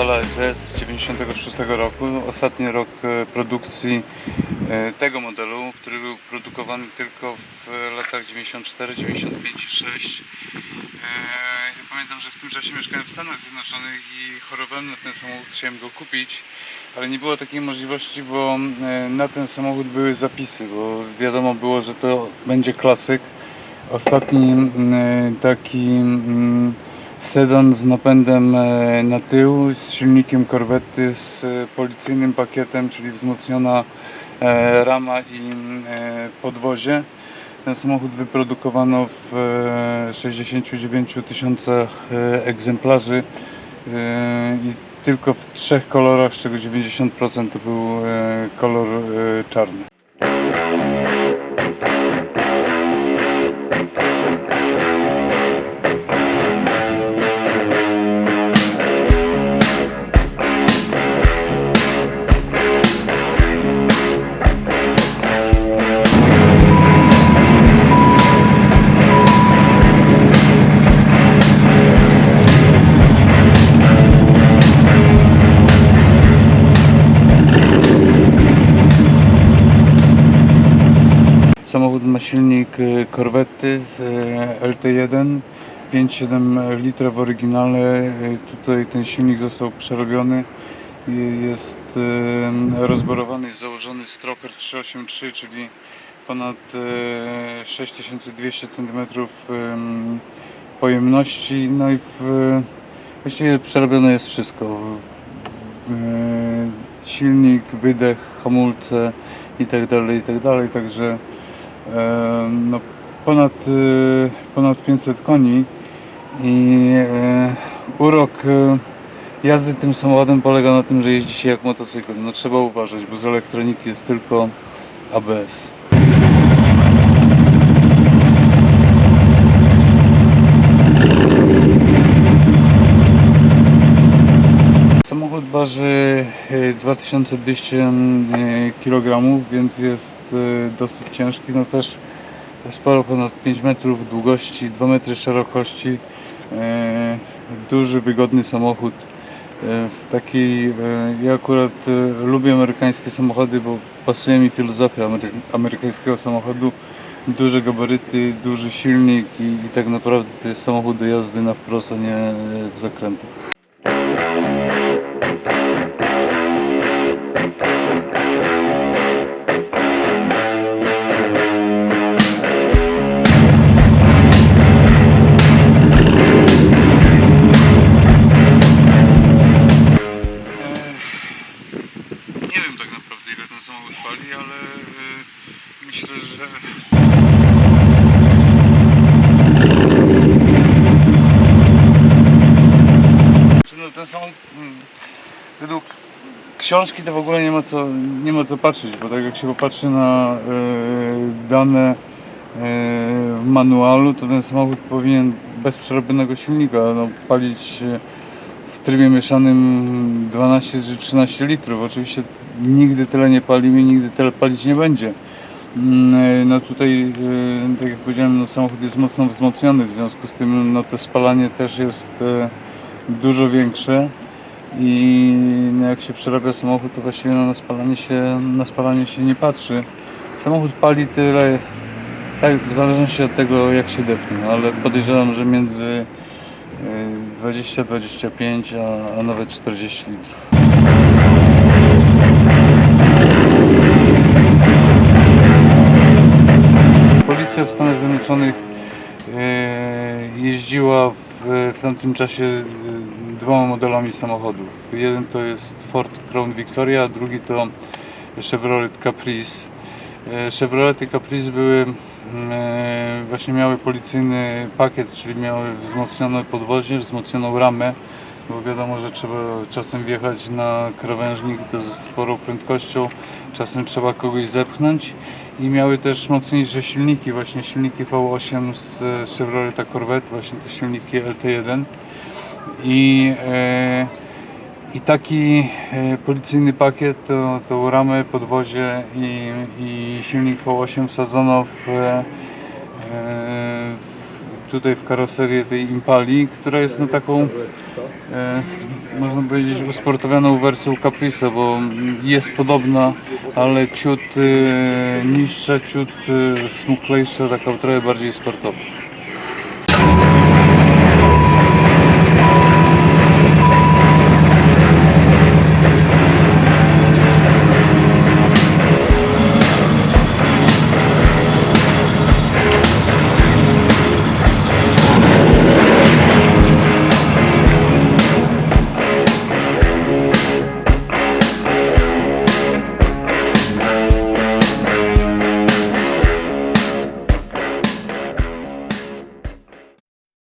96 roku, ostatni rok e, produkcji e, tego modelu, który był produkowany tylko w latach 94, 95 i 6. Ja pamiętam, że w tym czasie mieszkałem w Stanach Zjednoczonych i chorowałem na ten samochód, chciałem go kupić, ale nie było takiej możliwości, bo e, na ten samochód były zapisy, bo wiadomo było, że to będzie klasyk. Ostatni taki sedan z napędem e, na tył, z silnikiem korwety, z policyjnym pakietem, czyli wzmocniona e, rama i e, podwozie. Ten samochód wyprodukowano w e, 69 tysiącach egzemplarzy i tylko w trzech kolorach, z czego 90% to był kolor czarny. Silnik e, Corvette z e, LT1 5,7 litra w oryginale. E, Tutaj ten silnik został przerobiony. Jest rozborowany, jest założony stroker 383, czyli ponad e, 6200 cm pojemności. No i w, właściwie przerobione jest wszystko. Silnik, wydech, hamulce i tak dalej, i tak. Także no, ponad, e, ponad 500 koni i e, urok e, jazdy tym samochodem polega na tym, że jeździ się jak motocykl. No trzeba uważać, bo z elektroniki jest tylko ABS. Samochód waży e, 2200 kg, więc jest e, dosyć ciężki. No też sporo ponad 5 metrów długości, 2 metry szerokości. E, Duży, wygodny samochód. E, W takiej, ja akurat lubię amerykańskie samochody, bo pasuje mi filozofia amery- amerykańskiego samochodu. Duże gabaryty, duży silnik i, i tak naprawdę to jest samochód do jazdy na wprost, a nie w zakrętach. Tak naprawdę ile ten samochód pali, ale y, myślę, że no ten samochód mm, według książki to w ogóle nie ma co, nie ma co patrzeć, bo tak jak się popatrzy na y, dane y, w manualu, to ten samochód powinien bez przerobionego silnika no, palić w trybie mieszanym 12 czy 13 litrów. Oczywiście nigdy tyle nie palimy, nigdy tyle palić nie będzie. Mm, No tutaj, y, tak jak powiedziałem, no samochód jest mocno wzmocniony, w związku z tym no to spalanie też jest e, dużo większe i no jak się przerabia samochód, to właściwie no na spalanie się, na spalanie się nie patrzy. Samochód pali tyle, tak w zależności od tego jak się depnie, no, ale podejrzewam, że między e, 20-25, a, a nawet 40 litrów. Policja w Stanach Zjednoczonych e, jeździła w, w tamtym czasie e, dwoma modelami samochodów. Jeden to jest Ford Crown Victoria, a drugi to Chevrolet Caprice. E, Chevrolety Caprice były właśnie miały policyjny pakiet, czyli miały wzmocnione podwozie, wzmocnioną ramę, bo wiadomo, że trzeba czasem wjechać na krawężnik to ze sporą prędkością, czasem trzeba kogoś zepchnąć. I miały też mocniejsze silniki, właśnie silniki V8 z Chevroleta Corvette, właśnie te silniki LT1 i, e, i taki e, policyjny pakiet, to, tą ramę, podwozie i, i silnik V8 wsadzono w, e, tutaj w karoserię tej Impali, która jest no taką e, można powiedzieć, usportowioną wersją Caprice, bo jest podobna, ale ciut y, niższa, ciut smuklejsza, taka trochę bardziej sportowa.